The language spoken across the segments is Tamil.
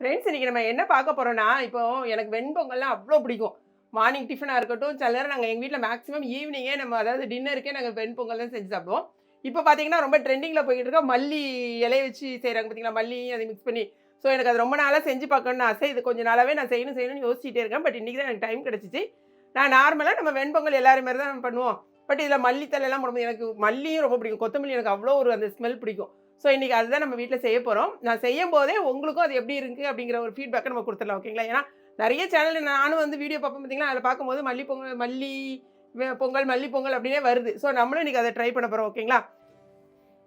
ஃப்ரெண்ட்ஸ் இன்னைக்கு நம்ம என்ன பார்க்க போகிறோன்னா இப்போ எனக்கு வெண்பொங்கல்லாம் அவ்வளோ பிடிக்கும். மார்னிங் டிஃபனாக இருக்கட்டும் சில நேரம் நாங்கள் எங்கள் வீட்டில் மேக்ஸிமம் ஈவினிங்கே நம்ம அதாவது டின்னருக்கே நாங்கள் வெண்பொங்கல் தான் செஞ்சு சாப்பிடுவோம். இப்போ பார்த்தீங்கன்னா ரொம்ப ட்ரெண்டிங்கில் போய்கிட்டு இருக்கோம். மல்லி இலைய வச்சு செய்கிறாங்க பார்த்தீங்களா மல்லி அதை மிக்ஸ் பண்ணி. ஸோ எனக்கு அது ரொம்ப நாளாக செஞ்சு பார்க்கணும்னு ஆசை. இது கொஞ்சம் நாளாகவே நான் செய்யணும் செய்யணும்னு யோசிச்சுட்டே இருக்கேன். பட் இன்றைக்கி தான் எனக்கு டைம் கிடச்சிச்சு. நான் நார்மலாக நம்ம வெண்பொங்கல் எல்லாரும் மாதிரி தான் பண்ணுவோம். பட் இதில் மல்லித்தலைலாம் போடும்போது எனக்கு மல்லியும் ரொம்ப பிடிக்கும். கொத்தமல்லி எனக்கு அவ்வளோ ஒரு அந்த ஸ்மெல் பிடிக்கும். ஸோ இன்றைக்கி அதுதான் நம்ம வீட்டில் செய்ய போகிறோம் நான் செய்யும் போதே உங்களுக்கும் அது எப்படி இருக்குது அப்படிங்கிற ஒரு ஃபீட்பேக்கை நம்ம கொடுத்துடலாம் ஓகேங்களா ஏன்னா நிறைய சேனல் நானும் வந்து வீடியோ பார்ப்போம் பார்த்தீங்களா அதில் பார்க்கும்போது மல்லி பொங்கல் மல்லி பொங்கல் மல்லி பொங்கல் அப்படின்னே வருது. ஸோ நம்மளும் இன்றைக்கி அதை ட்ரை பண்ண போகிறோம் ஓகேங்களா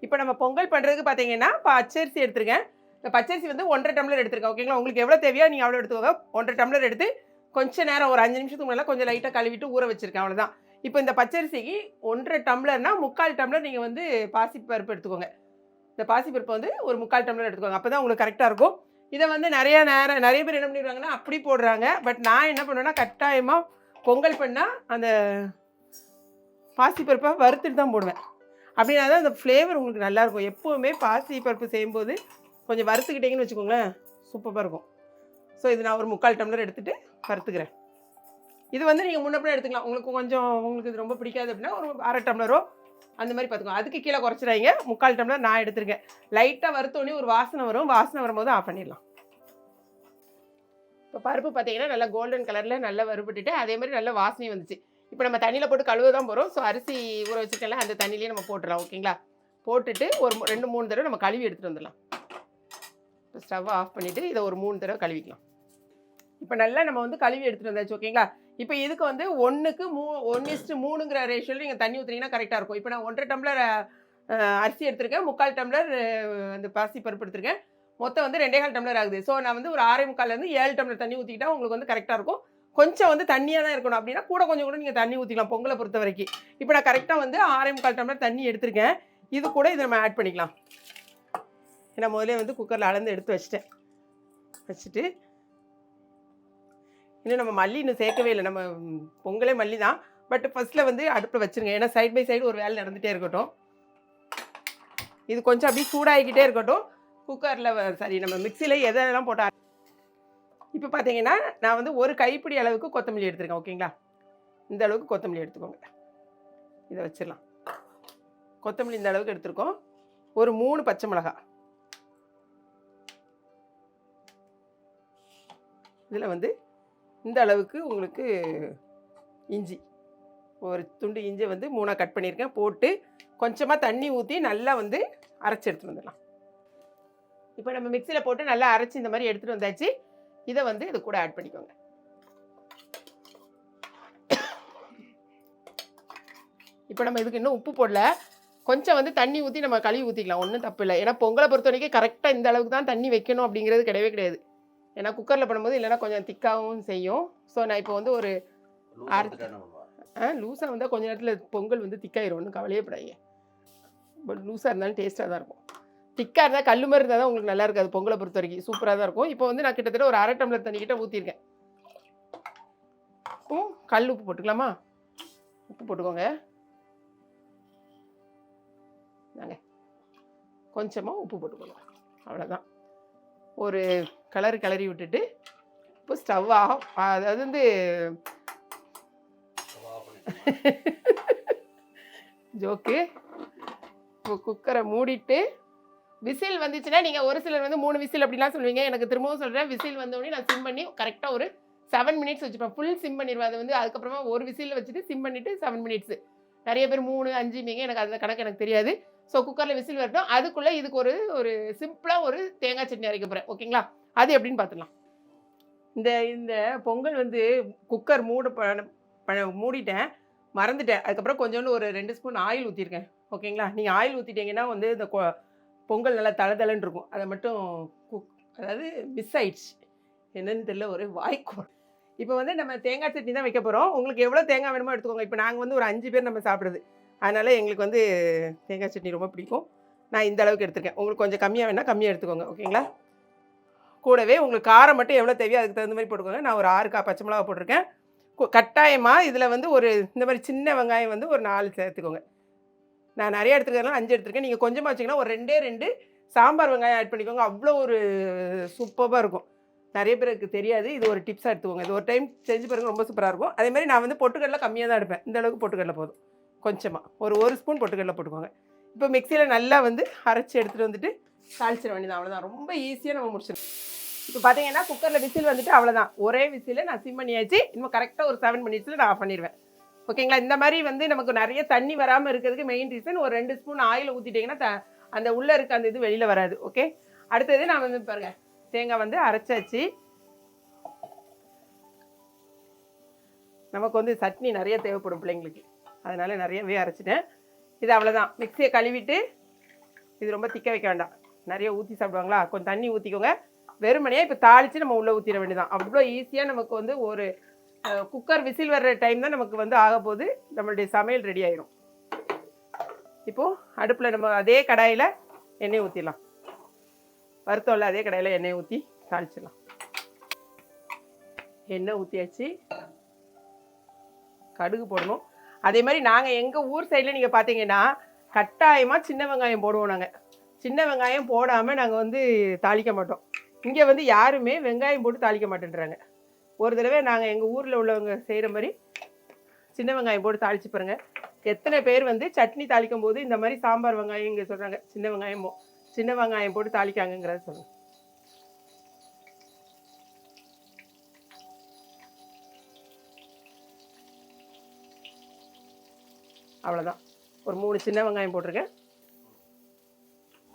இப்போ நம்ம பொங்கல் பண்ணுறதுக்கு பார்த்தீங்கன்னா பச்சரிசி எடுத்துருக்கேன். இந்த பச்சரிசி வந்து ஒன்றரை டம்ளர் எடுத்துருக்கேன் ஓகேங்களா உங்களுக்கு எவ்வளோ தேவையோ நீங்கள் அவ்வளோ எடுத்துக்கோங்க. ஒன்றரை டம்ளர் எடுத்து கொஞ்சம் நேரம் ஒரு அஞ்சு நிமிஷத்துக்கு முன்னாடி கொஞ்சம் லைட்டாக கழுவிட்டு ஊற வச்சுருக்கேன் அவ்வளோதான் இப்போ இந்த பச்சரிசிக்கு ஒன்றரை டம்ளர்னால் முக்கால் டம்ளர் நீங்கள் வந்து பாசிப்பருப்பு எடுத்துக்கோங்க. இந்த பாசிப்பருப்பு வந்து ஒரு முக்கால் டம்ளர் எடுத்துக்கோங்க. அப்போ தான் உங்களுக்கு கரெக்டாக இருக்கும். இதை வந்து நிறைய நேரம் நிறைய பேர் என்ன பண்ணிடுவாங்கன்னா அப்படி போடுறாங்க. பட் நான் என்ன பண்ணுவேன்னா கட்டாயமாக பொங்கல் பண்ணால் அந்த பாசிப்பருப்பை வறுத்துட்டு தான் போடுவேன். அப்படின்னா தான் அந்த ஃப்ளேவர் உங்களுக்கு நல்லாயிருக்கும் எப்போவுமே பாசிப்பருப்பு செய்யும்போது கொஞ்சம் வறுத்துக்கிட்டிங்கன்னு வச்சுக்கோங்களேன் சூப்பராக இருக்கும். ஸோ இது நான் ஒரு முக்கால் டம்ளர் எடுத்துகிட்டு வறுத்துக்கிறேன். இது வந்து நீங்கள் முன்னப்பட எடுத்துக்கலாம். உங்களுக்கு கொஞ்சம் உங்களுக்கு இது ரொம்ப பிடிக்காது அப்படின்னா ஒரு அரை டம்ளரோ அந்த மாதிரி பார்த்துக்கோங்க. அதுக்கு கீழே குறைச்சிடாங்க முக்கால் டம்ளர் நான் எடுத்துருக்கேன். லைட்டாக வறுத்தோடனே ஒரு வாசனை வரும். வாசனை வரும்போது ஆஃப் பண்ணிடலாம். இப்போ பருப்பு பார்த்தீங்கன்னா நல்லா கோல்டன் கலரில் நல்லா வறுபட்டுட்டு அதே மாதிரி நல்ல வாசனையும் வந்துச்சு. இப்போ நம்ம தண்ணியில் போட்டு கழுவ தான் போகிறோம் ஸோ அரிசி ஊற வச்சுக்கல அந்த தண்ணியிலே நம்ம போட்டுடலாம். ஓகேங்களா போட்டுட்டு ஒரு ரெண்டு மூணு தடவை நம்ம கழுவி எடுத்துகிட்டு வந்துடலாம். இப்போ ஸ்டவ் ஆஃப் பண்ணிவிட்டு இதை ஒரு மூணு தடவை கழுவிக்கலாம். இப்போ நல்லா நம்ம வந்து கழுவி எடுத்துகிட்டு வந்தாச்சு. ஓகேங்களா இப்போ இதுக்கு வந்து ஒன்றுக்கு மூ ஒன் இஸ்ட்டு மூணுங்கிற ரேஷியோவில் நீங்கள் தண்ணி ஊற்றுனீங்கன்னா கரெக்டாக இருக்கும். இப்போ நான் ஒன்றரை டம்ளர் அரிசி எடுத்திருக்கேன். முக்கால் டம்ளர் அந்த பாசி பருப்பு எடுத்திருக்கேன். மொத்தம் வந்து ரெண்டே கால் டம்ளர் ஆகுது. ஸோ நான் வந்து ஒரு ஆறே முக்கால்லேருந்து ஏழு டம்ளர் தண்ணி ஊற்றிக்கிட்டா உங்களுக்கு வந்து கரெக்டாக இருக்கும். கொஞ்சம் வந்து தண்ணியாக தான் இருக்கணும். அப்படின்னா கூட கொஞ்சம் கூட நீங்கள் தண்ணி ஊற்றிக்கலாம் பொங்கலை பொறுத்த வரைக்கும். இப்போ நான் கரெக்டாக வந்து ஆறே முக்கால் டம்ளர் தண்ணி எடுத்திருக்கேன். இது கூட இதை நம்ம ஆட் பண்ணிக்கலாம். ஏன்னா முதல்ல வந்து குக்கரில் அளந்து எடுத்து வச்சிட்டேன். வச்சுட்டு இன்னும் நம்ம மல்லி இன்னும் சேர்க்கவே இல்லை. நம்ம பொங்கலே மல்லி தான். பட் ஃபஸ்ட்டில் வந்து அடுப்பில் வச்சுருங்க. ஏன்னா சைட் பை சைடு ஒரு வேலை நடந்துகிட்டே இருக்கட்டும். இது கொஞ்சம் அப்படியே சூடாகிக்கிட்டே இருக்கட்டும். குக்கரில் சாரி நம்ம மிக்சியில் எதெல்லாம் போட்டால் இப்போ பார்த்தீங்கன்னா நான் வந்து ஒரு கைப்பிடி அளவுக்கு கொத்தமல்லி எடுத்துருக்கேன். ஓகேங்களா இந்த அளவுக்கு கொத்தமல்லி எடுத்துக்கோங்க. இதை வச்சிடலாம். கொத்தமல்லி இந்த அளவுக்கு எடுத்துருக்கோம். ஒரு மூணு பச்சை மிளகா. இதில் வந்து இந்த அளவுக்கு உங்களுக்கு இஞ்சி. ஒரு துண்டு இஞ்சி வந்து மூணாக கட் பண்ணியிருக்கேன். போட்டு கொஞ்சமாக தண்ணி ஊற்றி நல்லா வந்து அரைச்சி எடுத்துகிட்டு வந்துடலாம். இப்போ நம்ம மிக்சியில் போட்டு நல்லா அரைச்சி இந்த மாதிரி எடுத்துகிட்டு வந்தாச்சு. இதை வந்து இது கூட ஆட் பண்ணிக்கோங்க. இப்போ நம்ம இதுக்கு இன்னும் உப்பு போடல. கொஞ்சம் வந்து தண்ணி ஊற்றி நம்ம கழுவி ஊற்றிக்கலாம் ஒன்றும் தப்பு இல்லை. ஏன்னா பொங்கலை பொறுத்த வரைக்கும் கரெக்டாக இந்த அளவுக்கு தான் தண்ணி வைக்கணும் அப்படிங்கிறது கிடையவே கிடையாது. ஏன்னா குக்கரில் பண்ணும்போது இல்லைன்னா கொஞ்சம் திக்காகவும் செய்யும். ஸோ நான் இப்போ வந்து ஒரு அரைச்சு- ஆ லூஸாக வந்தால் கொஞ்ச நேரத்தில் பொங்கல் வந்து திக்காயிரும். ஒன்றும் கவலையே படாதீங்க. பட் லூஸாக இருந்தாலும் டேஸ்ட்டாக தான் இருக்கும். திக்காக இருந்தால் கல் மாதிரி இருந்தால் தான் உங்களுக்கு நல்லா இருக்காது பொங்கலை பொறுத்த வரைக்கும். சூப்பராக தான் இருக்கும். இப்போ வந்து நான் கிட்டத்தட்ட ஒரு அரை டம்ளர் தண்ணி கிட்ட ஊற்றிருக்கேன் உப்பும் கல் உப்பு போட்டுக்கலாமா? உப்பு போட்டுக்கோங்க. நாங்க கொஞ்சமாக உப்பு போட்டுக்கோங்க அவ்வளோதான் ஒரு கலர் கிளறி விட்டுட்டு இப்போ ஸ்டவ் ஆஃப் அதாவது வந்து ஜோக்கு. இப்போ குக்கரை மூடிட்டு விசில் வந்துச்சுன்னா நீங்கள் ஒரு சிலர் வந்து மூணு விசில் அப்படிலாம் சொல்லுவீங்க. எனக்கு திரும்பவும் சொல்கிறேன் விசில் வந்தோடனே நான் சிம் பண்ணி கரெக்டாக ஒரு செவன் மினிட்ஸ் வச்சுப்பேன். ஃபுல் சிம் பண்ணிடுவேன். அது வந்து அதுக்கப்புறமா ஒரு விசில் வச்சுட்டு சிம் பண்ணிவிட்டு செவன் மினிட்ஸ் நிறைய பேர் மூணு அஞ்சு மீங்க எனக்கு அந்த கணக்கு எனக்கு தெரியாது. ஸோ குக்கரில் விசில் வரட்டும். அதுக்குள்ளே இதுக்கு ஒரு ஒரு சிம்பிளாக ஒரு தேங்காய் சட்னி அரைக்க போகிறேன் ஓகேங்களா அது எப்படின்னு பார்த்துடலாம் இந்த இந்த பொங்கல் வந்து குக்கர் மூட ப- மூடிட்டேன். மறந்துட்டேன். அதுக்கப்புறம் கொஞ்சோண்டு ஒரு ரெண்டு ஸ்பூன் ஆயில் ஊற்றிருக்கேன் ஓகேங்களா? நீங்கள் ஆயில் ஊற்றிட்டீங்கன்னா வந்து இந்த கொ- பொங்கல் நல்லா தளதளன்னு இருக்கும். அதை மட்டும் குக் அதாவது மிஸ் ஆயிடுச்சு. என்னன்னு தெரியல ஒரு வாய்க்கோள் இப்போ வந்து நம்ம தேங்காய் சட்னி தான் வைக்க போகிறோம் உங்களுக்கு எவ்வளோ தேங்காய் வேணுமோ எடுத்துக்கோங்க. இப்போ நாங்கள் வந்து ஒரு அஞ்சு பேர் நம்ம சாப்பிட்றது. அதனால் எங்களுக்கு வந்து தேங்காய் சட்னி ரொம்ப பிடிக்கும். நான் இந்த அளவுக்கு எடுத்துருக்கேன். உங்களுக்கு கொஞ்சம் கம்மியாக வேணால் கம்மியாக எடுத்துக்கோங்க. ஓகேங்களா? கூடவே உங்களுக்கு காரம் மட்டும் எவ்வளோ தேவையோ அதுக்கு தகுந்த மாதிரி போட்டுக்கோங்க. நான் ஒரு ஆறு கா பச்சை மிளகா போட்டிருக்கேன். கட்டாயமாக இதில் வந்து ஒரு இந்த மாதிரி சின்ன வெங்காயம் வந்து ஒரு நாலு சேர்த்துக்கோங்க. நான் நிறைய எடுத்துக்கிறதுனால அஞ்சு எடுத்துருக்கேன். நீங்கள் கொஞ்சமாக வச்சிங்கன்னா ஒரு ரெண்டே ரெண்டு சாம்பார் வெங்காயம் ஆட் பண்ணிக்கோங்க. அவ்வளோ ஒரு சூப்பராக இருக்கும். நிறைய பேருக்கு தெரியாது. இது ஒரு டிப்ஸாக எடுத்துக்கோங்க. இது ஒரு டைம் செஞ்சு பாருங்க ரொம்ப சூப்பராக இருக்கும். அதே மாதிரி நான் வந்து பொட்டுக்கடலை கம்மியாக தான் எடுப்பேன். இந்த அளவுக்கு பொட்டுக்கடலை போதும். கொஞ்சமாக ஒரு ஒரு ஸ்பூன் பொட்டுக்கடலை போட்டுக்கோங்க. இப்போ மிக்சியில் நல்லா வந்து அரைச்சி எடுத்துகிட்டு வந்துட்டு தாளிச்சிட வேண்டியது அவ்வளோதான் ரொம்ப ஈஸியாக நம்ம முடிச்சிடும் இப்போ பார்த்தீங்கன்னா குக்கரில் விசில் வந்துட்டு அவ்வளோதான் ஒரே விசில் நான் சிம் பண்ணியாச்சு. இன்னும் கரெக்டாக ஒரு செவன் மினிட்ஸில் நான் ஆஃப் பண்ணிடுவேன் ஓகேங்களா? இந்த மாதிரி வந்து நமக்கு நிறைய தண்ணி வராமல் இருக்கிறதுக்கு மெயின் ரீசன் ஒரு ரெண்டு ஸ்பூன் ஆயில் ஊற்றிட்டிங்கன்னா த அந்த உள்ளே இருக்க அந்த இது வெளியில் வராது. ஓகே? அடுத்தது நான் வந்து பாருங்க தேங்காய் வந்து அரைச்சாச்சு. நமக்கு வந்து சட்னி நிறைய தேவைப்படும் பிள்ளைங்களுக்கு. அதனால் நிறையவே அரைச்சிட்டேன். இது அவ்வளோதான் மிக்சியை கழுவிட்டு இது ரொம்ப திக்க வைக்க வேண்டாம். நிறைய ஊற்றி சாப்பிடுவாங்களா? கொஞ்சம் தண்ணி ஊற்றிக்கோங்க வெறுமனையாக இப்போ தாளித்து நம்ம உள்ளே ஊற்றிட வேண்டியதான் அவ்வளோ ஈஸியாக நமக்கு வந்து ஒரு குக்கர் விசில் வர்ற டைம் தான் நமக்கு வந்து ஆக போது நம்மளுடைய சமையல் ரெடி ஆயிரும். இப்போது அடுப்பில் நம்ம அதே கடாயில் எண்ணெய் ஊற்றிடலாம் வருத்தம்ல அதே கடையில் எண்ணெய் ஊற்றி தாளிச்சிடலாம். எண்ணெய் ஊற்றியாச்சு கடுகு போடணும். அதே மாதிரி நாங்கள் எங்கள் ஊர் சைடில் நீங்கள் பார்த்தீங்கன்னா கட்டாயமாக சின்ன வெங்காயம் போடுவோம் நாங்கள் சின்ன வெங்காயம் போடாமல் நாங்கள் வந்து தாளிக்க மாட்டோம். இங்கே வந்து யாருமே வெங்காயம் போட்டு தாளிக்க மாட்டேன்றாங்க. ஒரு தடவை நாங்கள் எங்கள் ஊரில் உள்ளவங்க செய்கிற மாதிரி சின்ன வெங்காயம் போட்டு தாளிச்சு பாருங்க. எத்தனை பேர் வந்து சட்னி தாளிக்கும் போது இந்த மாதிரி சாம்பார் வெங்காயம் இங்கே சொல்கிறாங்க சின்ன வெங்காயம் போ- சின்ன வெங்காயம் போட்டு தாளிக்காங்கங்கிறத சொல்லுங்க. அவ்வளோதான் ஒரு மூணு சின்ன வெங்காயம் போட்டிருக்கேன்.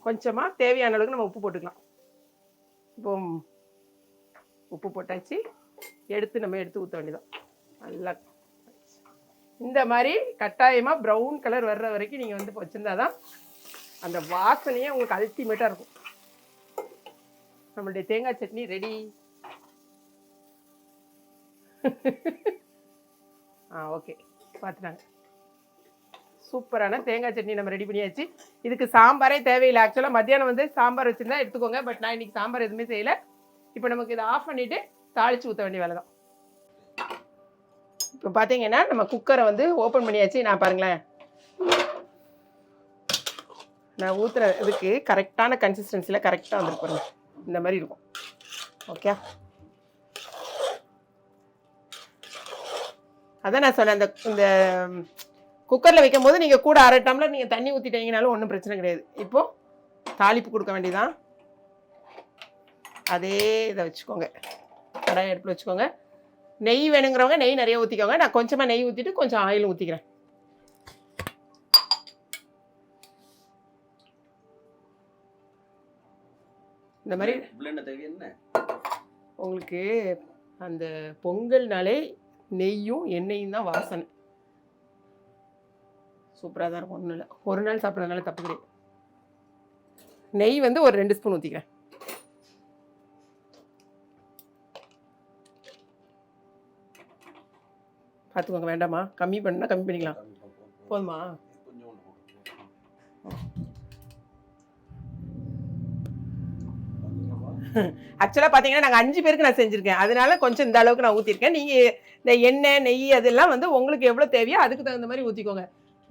கொஞ்சமாக தேவையான அளவுக்கு நம்ம உப்பு போட்டுக்கலாம். இப்போ உப்பு போட்டாச்சு. எடுத்து நம்ம எடுத்து ஊற்ற வேண்டியதான் நல்லா இந்த மாதிரி கட்டாயமாக ப்ரௌன் கலர் வர்ற வரைக்கும் நீங்கள் வந்து வச்சுருந்தா தான் அந்த வாசனையே உங்களுக்கு அல்டிமேட்டாக இருக்கும். நம்மளுடைய தேங்காய் சட்னி ரெடி ஆ ஓகே பார்த்துட்டாங்க. சூப்பரான தேங்காய் சட்னி நம்ம ரெடி பண்ணியாச்சு. இதுக்கு சாம்பாரே தேவையில்லை. ஆக்சுவலாக மத்தியானம் வந்து சாம்பார் வச்சுருந்தா எடுத்துக்கோங்க. பட் நான் இன்னைக்கு சாம்பார் எதுவுமே செய்யலை. இப்போ நமக்கு இதை ஆஃப் பண்ணிவிட்டு தாளித்து ஊற்ற வேண்டிய வேலை தான் இப்போ பார்த்தீங்கன்னா நம்ம குக்கரை வந்து ஓப்பன் பண்ணியாச்சு. நான் பாருங்களேன். நான் ஊற்றுற இதுக்கு கரெக்டான கன்சிஸ்டன்சியில் கரெக்டாக வந்துருப்பாருங்க இந்த மாதிரி இருக்கும். ஓகே அதான் நான் சொன்னேன். அந்த இந்த குக்கரில் வைக்கும் போது நீங்கள் கூட அரை டம்ளர் நீங்கள் தண்ணி ஊற்றிட்டீங்கனாலும் ஒன்றும் பிரச்சனை கிடையாது. இப்போது தாளிப்பு கொடுக்க வேண்டியதான் அதே இதை வச்சுக்கோங்க. கடாய் அடுப்பில் வச்சுக்கோங்க. நெய் வேணுங்கிறவங்க நெய் நிறைய ஊற்றிக்கோங்க நான் கொஞ்சமாக நெய் ஊற்றிட்டு கொஞ்சம் ஆயில் ஊற்றிக்கிறேன் இந்த மாதிரி என்ன? உங்களுக்கு அந்த பொங்கல்னாலே நெய்யும் எண்ணெயும் தான் வாசனை. சூப்பராக தான் இருக்கும். ஒன்றும் இல்லை ஒரு நாள் சாப்பிட்றதுனால தப்பு கிடையாது. நெய் வந்து ஒரு ரெண்டு ஸ்பூன் ஊற்றிக்கிறேன் பார்த்துக்கோங்க வேண்டாமா? கம்மி பண்ணால் கம்மி பண்ணிக்கலாம். போதுமா? ஆக்சுவலாக பார்த்தீங்கன்னா நாங்கள் அஞ்சு பேருக்கு நான் செஞ்சுருக்கேன். அதனால கொஞ்சம் இந்த அளவுக்கு நான் ஊற்றிருக்கேன் நீங்கள் இந்த எண்ணெய் நெய் அதெல்லாம் வந்து உங்களுக்கு எவ்வளோ தேவையோ அதுக்கு தகுந்த மாதிரி ஊற்றிக்கோங்க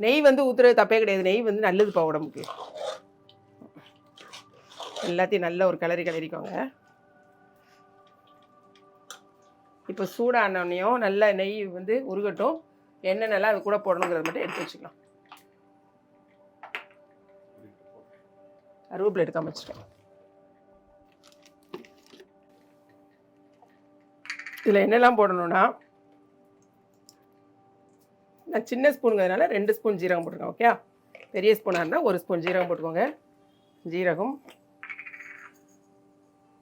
நெய் வந்து ஊற்றுறது தப்பே கிடையாது. நெய் வந்து நல்லதுப்பா உடம்புக்கு. எல்லாத்தையும் நல்ல ஒரு கிளறி கிளறிக்கோங்க. இப்போ சூடானோடனையும் நல்ல நெய் வந்து உருகட்டும். எண்ணெய் நல்லா அது கூட போடணுங்கிறத மட்டும் எடுத்து வச்சுக்கலாம். கருவேப்பிலை எடுக்காம வச்சுருக்கேன் இதில் என்னெல்லாம் போடணும்னா நான் சின்ன ஸ்பூனுங்கிறதுனால ரெண்டு ஸ்பூன் ஜீரகம் போட்டுருக்கேன் ஓகே பெரிய ஸ்பூனாக இருந்தால் ஒரு ஸ்பூன் ஜீரகம் போட்டுக்கோங்க. ஜீரகம்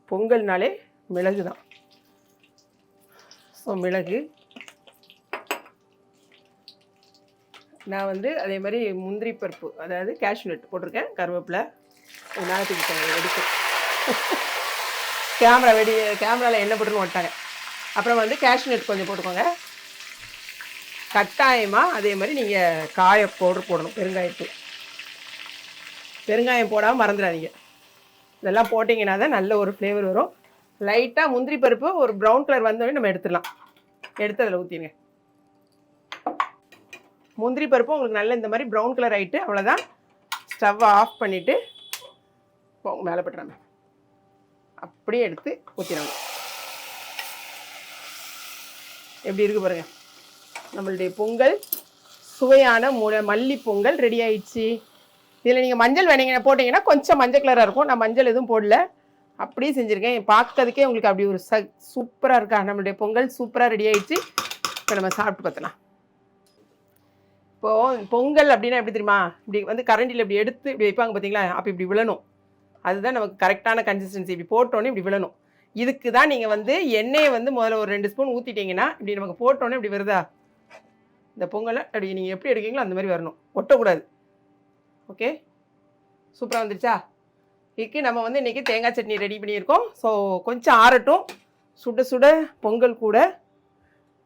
பொங்கல்னாலே மிளகு தான். ஸோ மிளகு. நான் வந்து அதே மாதிரி முந்திரி பருப்பு அதாவது கேஷ்நட் போட்டிருக்கேன் கருவேப்பிலை. இதனால தூக்கிக்கோங்க கேமரா வெடி கேமராவில் என்ன போட்டுன்னு வந்துட்டாங்க. அப்புறம் வந்து கேஷ்யூ கொஞ்சம் போட்டுக்கோங்க. கட்டாயமாக அதே மாதிரி நீங்கள் காய பவுடர் போடணும் பெருங்காயத்தூள். பெருங்காயம் போடாமல் மறந்துடாதீங்க. இதெல்லாம் போட்டிங்கன்னா தான் நல்ல ஒரு ஃப்ளேவர் வரும். லைட்டாக முந்திரி பருப்பு ஒரு ப்ரௌன் கலர் வந்தோடனே நம்ம எடுத்துடலாம். எடுத்து அதில் ஊற்றிடுங்க முந்திரி பருப்பு உங்களுக்கு நல்ல இந்த மாதிரி ப்ரௌன் கலர் ஆகிட்டு அவ்வளோதான் ஸ்டவ்வை ஆஃப் பண்ணிவிட்டு போங்க மேலே பட்டுறாங்க அப்படியே எடுத்து ஊற்றிடுங்க எப்படி இருக்குது பாருங்கள் நம்மளுடைய பொங்கல் சுவையான மு மல்லி பொங்கல் ரெடி ஆயிடுச்சு. இதில் நீங்கள் மஞ்சள் வேணுங்க போட்டிங்கன்னா கொஞ்சம் மஞ்சள் கலராக இருக்கும். நான் மஞ்சள் எதுவும் போடல. அப்படியே செஞ்சுருக்கேன். பார்க்கறதுக்கே உங்களுக்கு அப்படி ஒரு ச சூப்பராக இருக்கா? நம்மளுடைய பொங்கல் சூப்பராக ரெடி ஆயிடுச்சு. இப்போ நம்ம சாப்பிட்டு பார்த்தலாம் இப்போது பொங்கல் அப்படின்னா எப்படி தெரியுமா? இப்படி வந்து கரண்டியில் இப்படி எடுத்து இப்படி வைப்பாங்க பார்த்தீங்களா? அப்போ இப்படி விழணும். அதுதான் நமக்கு கரெக்டான கன்சிஸ்டன்சி இப்படி போட்டோன்னே இப்படி விழணும். இதுக்கு தான் நீங்கள் வந்து எண்ணெயை வந்து முதல்ல ஒரு ரெண்டு ஸ்பூன் ஊற்றிட்டீங்கன்னா இப்படி நமக்கு போட்டோன்னே இப்படி வருதா? இந்த பொங்கலை அப்படி நீங்கள் எப்படி எடுக்கீங்களோ அந்த மாதிரி வரணும். ஒட்டக்கூடாது. ஓகே? சூப்பராக வந்துருச்சா? இதுக்கு நம்ம வந்து இன்றைக்கி தேங்காய் சட்னி ரெடி பண்ணியிருக்கோம். ஸோ கொஞ்சம் ஆறட்டும். சுட சுட பொங்கல் கூட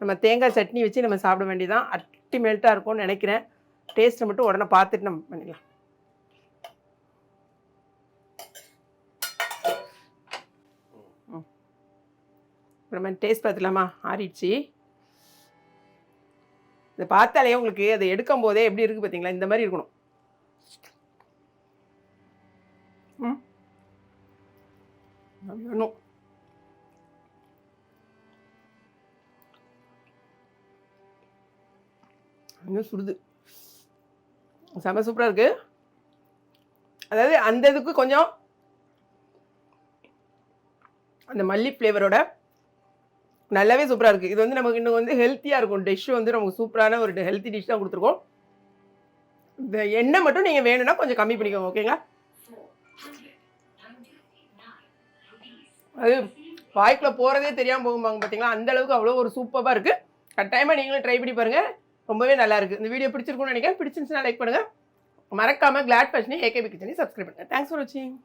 நம்ம தேங்காய் சட்னி வச்சு நம்ம சாப்பிட வேண்டியதான் அல்டிமேட்டாக இருக்கும்னு நினைக்கிறேன். டேஸ்ட்டை மட்டும் உடனே பார்த்துட்டு நம்ம பண்ணிடலாம். நம்ம டேஸ்ட் பார்த்துலாமா ஆறிடுச்சு. இதை பார்த்தாலே உங்களுக்கு அதை எடுக்கும் போதே எப்படி இருக்குது பார்த்தீங்களா? இந்த மாதிரி இருக்கணும். ம். வேணும். இன்னும் சுடுது. செம சூப்பராக இருக்குது அதாவது அந்த இதுக்கு கொஞ்சம் அந்த மல்லி ஃப்ளேவரோட நல்லாவே சூப்பராக இருக்குது இது வந்து நமக்கு இன்னும் வந்து ஹெல்த்தியாக இருக்கும். டிஷ் வந்து நமக்கு சூப்பரான ஒரு ஹெல்த்தி டிஷ் தான் கொடுத்துருக்கோம். இந்த எண்ணெய் மட்டும் நீங்கள் வேணும்னா கொஞ்சம் கம்மி பண்ணிக்கோங்க ஓகேங்களா அது வாய்க்கில் போகிறதே தெரியாமல் போகும்பாங்க பார்த்தீங்களா அந்த அளவுக்கு அவ்வளோ ஒரு சூப்பராக இருக்குது கட்டாயமாக நீங்களும் ட்ரை பண்ணி பாருங்கள் ரொம்பவே நல்லா இருக்குது இந்த வீடியோ பிடிச்சிருக்கும்னு நினைக்கிறேன். பிடிச்சிருந்துச்சுன்னா லைக் பண்ணுங்கள் மறக்காமல் கிளாட் ஃபேஷனி ஏகேபி கிச்சனி சப்ஸ்கிரைப் பண்ணுங்கள் தேங்க்ஸ் ஃபார் வாட்சிங்